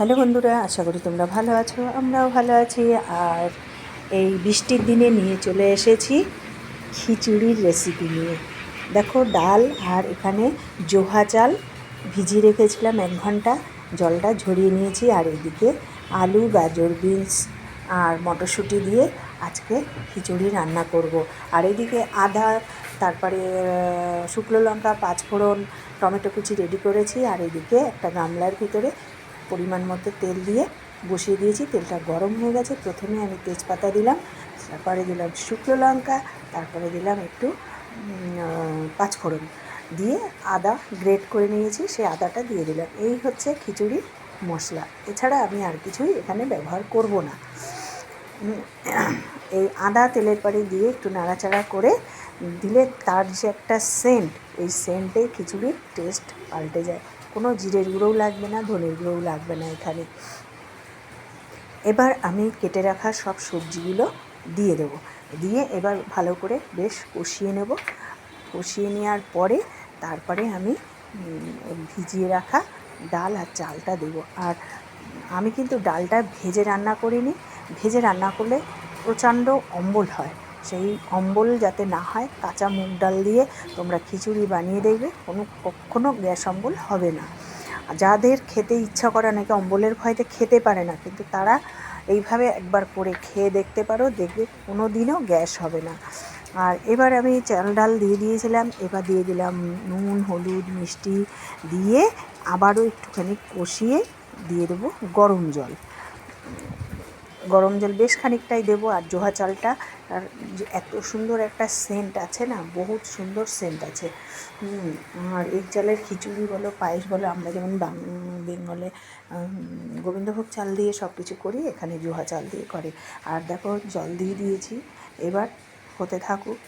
Hello বন্ধুরা, আশা করি তোমরা ভালো আছো, আমরাও ভালো আছি। আর এই বৃষ্টির দিনে নিয়ে চলে এসেছি খিচুড়ির রেসিপি নিয়ে। দেখো ডাল আর এখানে জোহা চাল ভিজিয়ে রেখেছিলাম এক ঘণ্টা। জলটা ঝরিয়ে নিয়েছি আর এদিকে আলু, গাজর, বিনস আর মটরশুঁটি দিয়ে আজকে খিচুড়ি রান্না করব। আর এদিকে আদা, তারপরে শুকনো লঙ্কা, পাঁচফোড়ন, টমেটো কুচি রেডি করেছি। আর এদিকে একটা গামলার ভিতরে পরিমাণ মতো তেল দিয়ে বসিয়ে দিয়েছি। তেলটা গরম হয়ে গেছে। প্রথমে আমি তেজপাতা দিলাম, তারপরে দিলাম শুকনো লঙ্কা, তারপরে দিলাম একটু পাঁচফোড়ন দিয়ে আদা গ্রেট করে নিয়েছি। সেই আদাটা দিয়ে দিলাম। এই হচ্ছে খিচুড়ি মশলা। এছাড়া আমি আর কিছুই এখানে ব্যবহার করব না। এই আদা তেলের পাড়ে দিয়ে একটু নাড়াচাড়া করে দিলে তার যে একটা সেন্ট, এই সেন্টে খিচুড়ির টেস্ট পাল্টে যায়। কোনো জিরের গুঁড়োও লাগবে না, ধনের গুঁড়োও লাগবে না এখানে। এবার আমি কেটে রাখা সব সবজিগুলো দিয়ে দেবো। দিয়ে এবার ভালো করে বেশ কষিয়ে নেব। কষিয়ে নেওয়ার পরে তারপরে আমি ভিজিয়ে রাখা ডাল আর চালটা দেবো। আর আমি কিন্তু ডালটা ভেজে রান্না করিনি। ভেজে রান্না করলে প্রচণ্ড অম্বল হয়। সেই অম্বল যাতে না হয়, কাঁচা মুগ ডাল দিয়ে তোমরা খিচুড়ি বানিয়ে দেখবে। কোনো, কখনো গ্যাস অম্বল হবে না। যাদের খেতে ইচ্ছা করে নাকি অম্বলের ভয়তে খেতে পারে না, কিন্তু তারা এইভাবে একবার করে খেয়ে দেখতে পারো, দেখবে কোনো দিনও গ্যাস হবে না। আর এবার আমি চাল ডাল দিয়ে দিয়েছিলাম, এবার দিয়ে দিলাম নুন, হলুদ, মিষ্টি দিয়ে আবারও একটুখানি কষিয়ে দিয়ে দেবো গরম জল। গরম জল বেশ খানিকটাই দেবো আর জোহা চালটা, আর এত সুন্দর একটা সেন্ট আছে না, বহুত সুন্দর সেন্ট আছে। আর এই চালের খিচুড়ি বলো, পায়েস বলো, আমরা যেমন বেঙ্গলে গোবিন্দভোগ চাল দিয়ে সব কিছু করি, এখানে জোহা চাল দিয়ে করে। আর দেখো, জল দিয়ে দিয়েছি। এবার হতে থাকুক,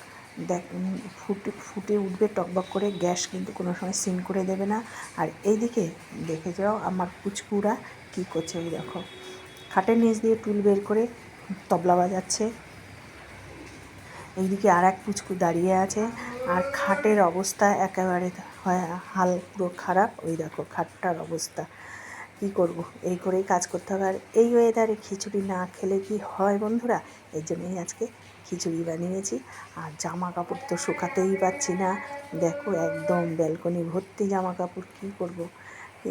দেখ ফুটে ফুটে উঠবে, টকবক করে, গ্যাস কিন্তু কোনো সময় সিম করে দেবে না। আর এইদিকে দেখে যাও আমার পুচকুরা কী করছে, ওই দেখো। খাটের নিচ দিয়ে টুল বের করে তবলা বাজাচ্ছে। এইদিকে আর এক পুচকু দাঁড়িয়ে আছে আর খাটের অবস্থা একেবারে হয় হাল পুরো খারাপ। ওই দেখো খাটটার অবস্থা। কি করব? এই করেই কাজ করতে হবে। আর এই ওয়েদারে খিচুড়ি না খেলে কি হয় বন্ধুরা? এই জন্যই আজকে খিচুড়ি বানিয়েছি। আর জামা কাপড় তো শুকাতেই পাচ্ছি না। দেখো একদম ব্যালকনি ভর্তি জামা কাপড় কী করব?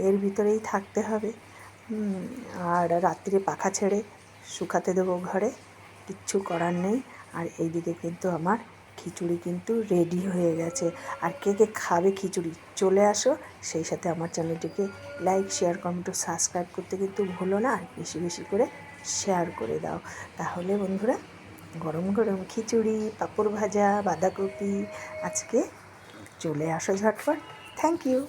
এর ভিতরেই থাকতে হবে। আর রাত্রে পাখা ছেড়ে শুকাতে দেবো ঘরে, কিচ্ছু করার নেই। আর এইদিকে কিন্তু আমার খিচুড়ি কিন্তু রেডি হয়ে গেছে। আর কে কে খাবে খিচুড়ি চলে আসো। সেই সাথে আমার চ্যানেলটিকে লাইক শেয়ার কমেন্ট ও সাবস্ক্রাইব করতে কিন্তু ভুলো না। আর বেশি বেশি করে শেয়ার করে দাও। তাহলে বন্ধুরা, গরম গরম খিচুড়ি, পাঁপড় ভাজা, বাঁধাকপি, আজকে চলে আসো ঝটপট। Thank you